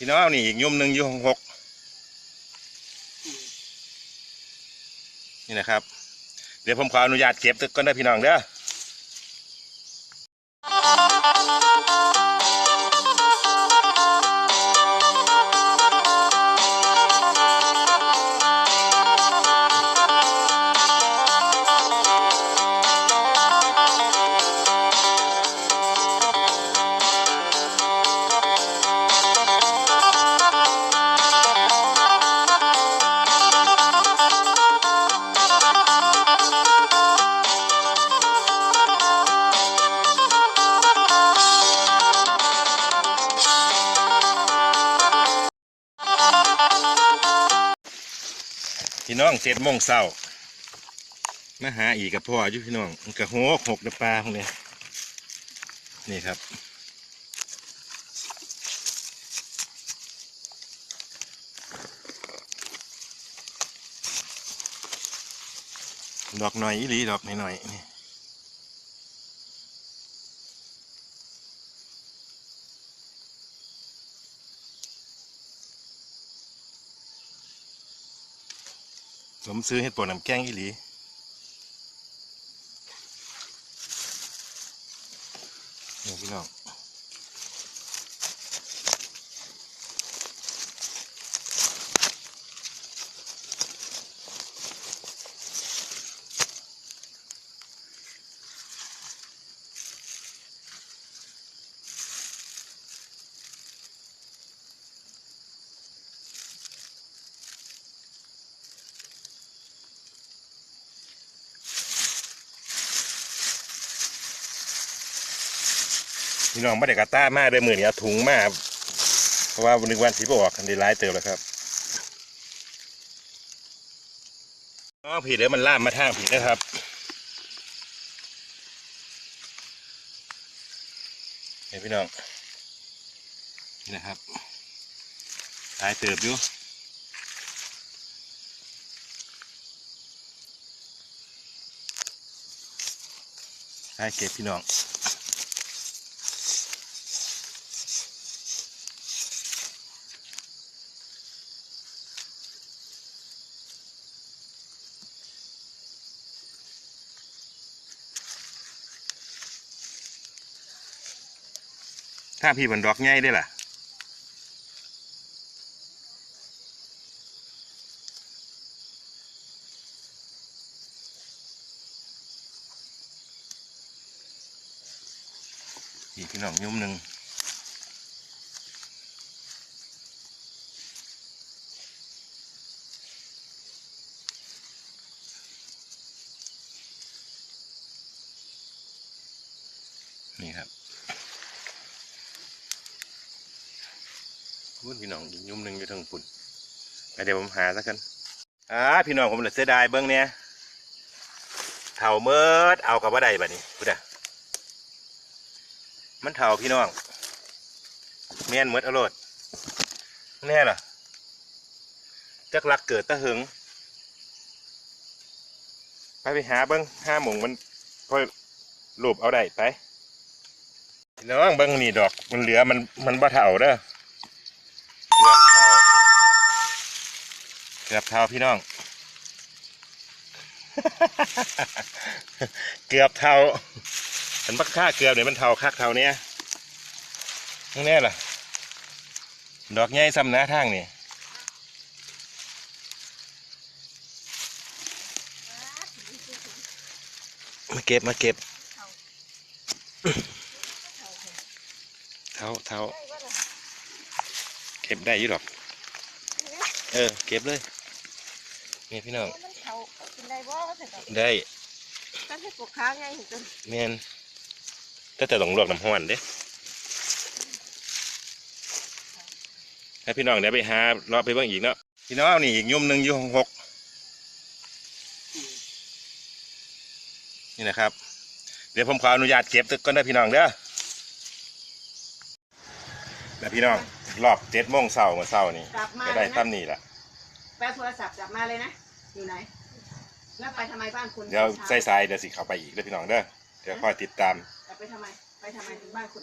พี่น้องนี่อีกยุ่มหนึ่งยุ่มหกนี่นะครับ เดี๋ยวผมขออนุญาตเก็บตึกก่อนได้พี่น้องเด้อ พี่น้องเจ็ดโมงเช้ามาหาอีกกับพ่ออยู่พี่น้องมันกะหกหกเดอปลาพวกนี้นี่ครับ ดอกหน่อยอีหลีดอกหน่อยๆนี่ ผมซื้อเห็ดปวดน้ำแกงอีหลีนี่พี่น้อง พี่น้องไม่ได้กระต้ามาเด้อมือนี้เอาถุงมาเพราะว่าวันนึงวันสีบออกกันด้ร้ายเติมแล้วครับน้องผีเดี๋ยวมันล่ามมาทางผีนะครับเห็นพี่น้องนี่นะครับร้ายเติบอยู่ร้เก็บพี่น้อง ถ้าพี่มันดอกง่ายได้ล่ะพี่พี่น้องยุ่มหนึ่งนี่ครับ พุ่นพี่น้องอีกยุ่มหนึ่งอยู่ทางปุ่นไปเดี๋ยวผมหาสักกันอ่าพี่น้องผมเหลยเสียดายเบิ้องเนี่ยเถ่าเมิดเอากับว่าใดบัดนี้พุดอะมันเถ่าพี่น้องเมียนเมิดเอาโลดแน่ล่ะจักรักเกิดตะหึงไปไปหาเบิ้งห้าหมงมันพอรูปเอาได้ไปน้องเบิ้งนี่ดอกมันเหลือมันมันบ่เถ่าเด้อ เกือบเท่าเกือบเท่าพี่น้อง เกือบเท่ามันบักค่าเกือบเนี่ยมันเท่าคักเท่าเนี้ยนี่แน่ล่ะ ดอกใหญ่ซ้ำน้าทางนี่มาเก็บมาเก็บเท่าเท่า ก็บได้อยี่หรอก เออ เก็บเลยนี่พี่น้อง มันเขากินได้บ่ว่าแต่ก็ได้ตั้งให้ปลูกค้างไงจนแมนก็จะต้องลวกน้ำห้อนเด้ให้พี่น้องเดี๋ยวไปหารอไปเบิ่งอีกเนาะ พี่น้องนี่อีกยุ่มหนึ่งอยู่หกหกนี่นะครับ เดี๋ยวผมขออนุญาตเก็บตึกก่อนได้อพี่น้องเด้อแล้วพี่น้อง รอบเจ็ดโมงเช้าเมื่อเช้านี่กลับมาก็เลได้ยตั้นะมนี่แหละแปลโทรศัพท์กลับมาเลยนะ อยู่ไหน แล้วไปทำไมบ้านคุณเดี๋ยวช้า สายๆเดี๋ยวสิเข้าไปอีกเด้อพี่น้องเด้อเดี๋ยวคอยติดตามแต่ไปทำไม ไปทำไมถึงบ้านคุณ